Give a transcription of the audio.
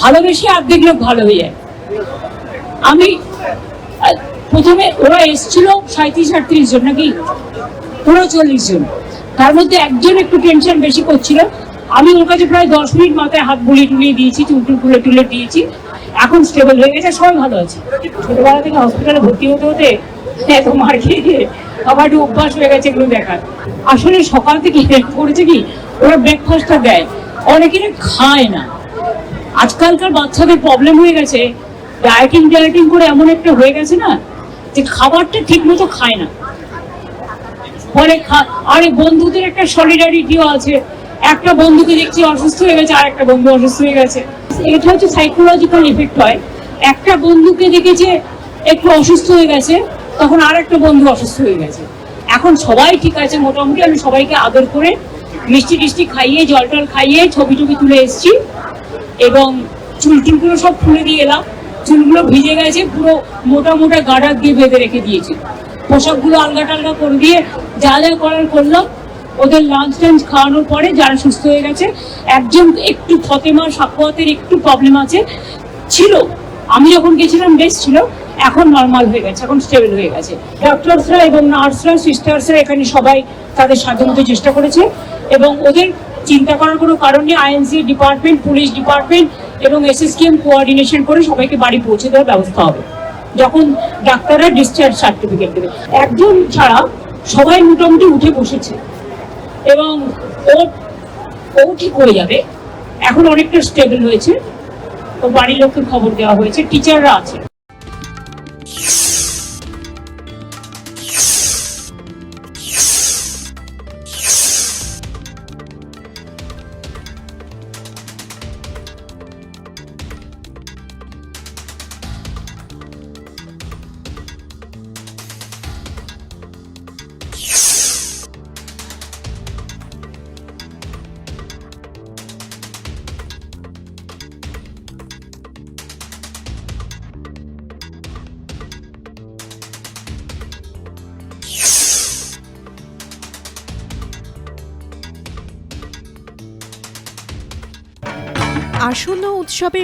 ভালোবেসে অর্ধেক লোক ভালো হয়ে যায়। আমি প্রথমে ওরা এসছিল সাঁত্রিশ আটত্রিশ জন নাকি? পুরো চল্লিশ জন। তার মধ্যে একজন একটু টেনশন বেশি করছিল। আমি ওর কাছে প্রায় দশ মিনিট মাথায় হাত বুলিয়ে টুলিয়ে দিয়েছি চুল টুল তুলে তুলে দিয়েছি। এখন স্টেবল হয়ে গেছে, সবাই ভালো আছে। ছোটবেলা থেকে হসপিটালে ভর্তি হতে হতে এত মার খেয়ে আবার একটু অভ্যাস হয়ে গেছে এগুলো দেখার। আসলে সকাল থেকে হেল্প করেছে কি, ওরা ব্রেকফাস্টটা দেয়। অনেকের খায় না। আজকালকার বাচ্চাদের প্রবলেম হয়ে গেছে। ডায়েটিং ডায়েটিং করে এমন একটা হয়ে গেছে না, যে খাবারটা ঠিক মতো খায় না। খা- আরে বন্ধুদের একটা সলিডারিটিও আছে। একটা বন্ধুকে দেখছি অসুস্থ হয়ে গেছে, আর একটা বন্ধু অসুস্থ হয়ে গেছে। এটা হচ্ছে সাইকোলজিক্যাল ইফেক্ট হয়। একটা বন্ধুকে দেখেছে একটু অসুস্থ হয়ে গেছে, তখন আর একটা বন্ধু অসুস্থ হয়ে গেছে। এখন সবাই ঠিক আছে, মোটামুটি আমি সবাইকে আদর করে মিষ্টি টিষ্টি খাইয়ে, জল টল খাইয়ে ছবি টবি তুলে এসেছি। এবং চুল টুলগুলো সব খুলে দিয়ে এলাম। চুলগুলো ভিজে গেছে, পুরো মোটা মোটা গাডার দিয়ে বেঁধে রেখে দিয়েছি। পোশাকগুলো আলগা টালগা করে দিয়ে যা যা করার করলাম, ওদের লাঞ্চ টাঞ্চ খাওয়ানোর পরে যারা সুস্থ হয়ে গেছে, একজন একটু ফতেমা সাক্ষাতের একটু প্রবলেম আছে, ছিল। আমি যখন গেছিলাম, বেশ ছিল, এখন নর্মাল হয়ে গেছে, এখন স্টেবল হয়ে গেছে। ডক্টরসরা এবং নার্সরা সিস্টার্সরা এখানে সবাই তাদের সাধ্যমতো চেষ্টা করেছে এবং ওদের চিন্তা করার কোনো কারণ নেই। আইএনসি ডিপার্টমেন্ট পুলিশ ডিপার্টমেন্ট এবং এসএসকেএম কোঅর্ডিনেশন করে সবাইকে বাড়ি পৌঁছে দেওয়ার ব্যবস্থা হবে। যখন ডাক্তাররা ডিসচার্জ সার্টিফিকেট দেবে। একজন ছাড়া সবাই মোটামুটি উঠে বসেছে। এবং ও ও ঠিক হয়ে যাবে। এখন অনেকটা স্টেবল হয়েছে ও বাড়ির লোককে খবর দেওয়া হয়েছে। টিচাররা আছে। আসন্ন উৎসবের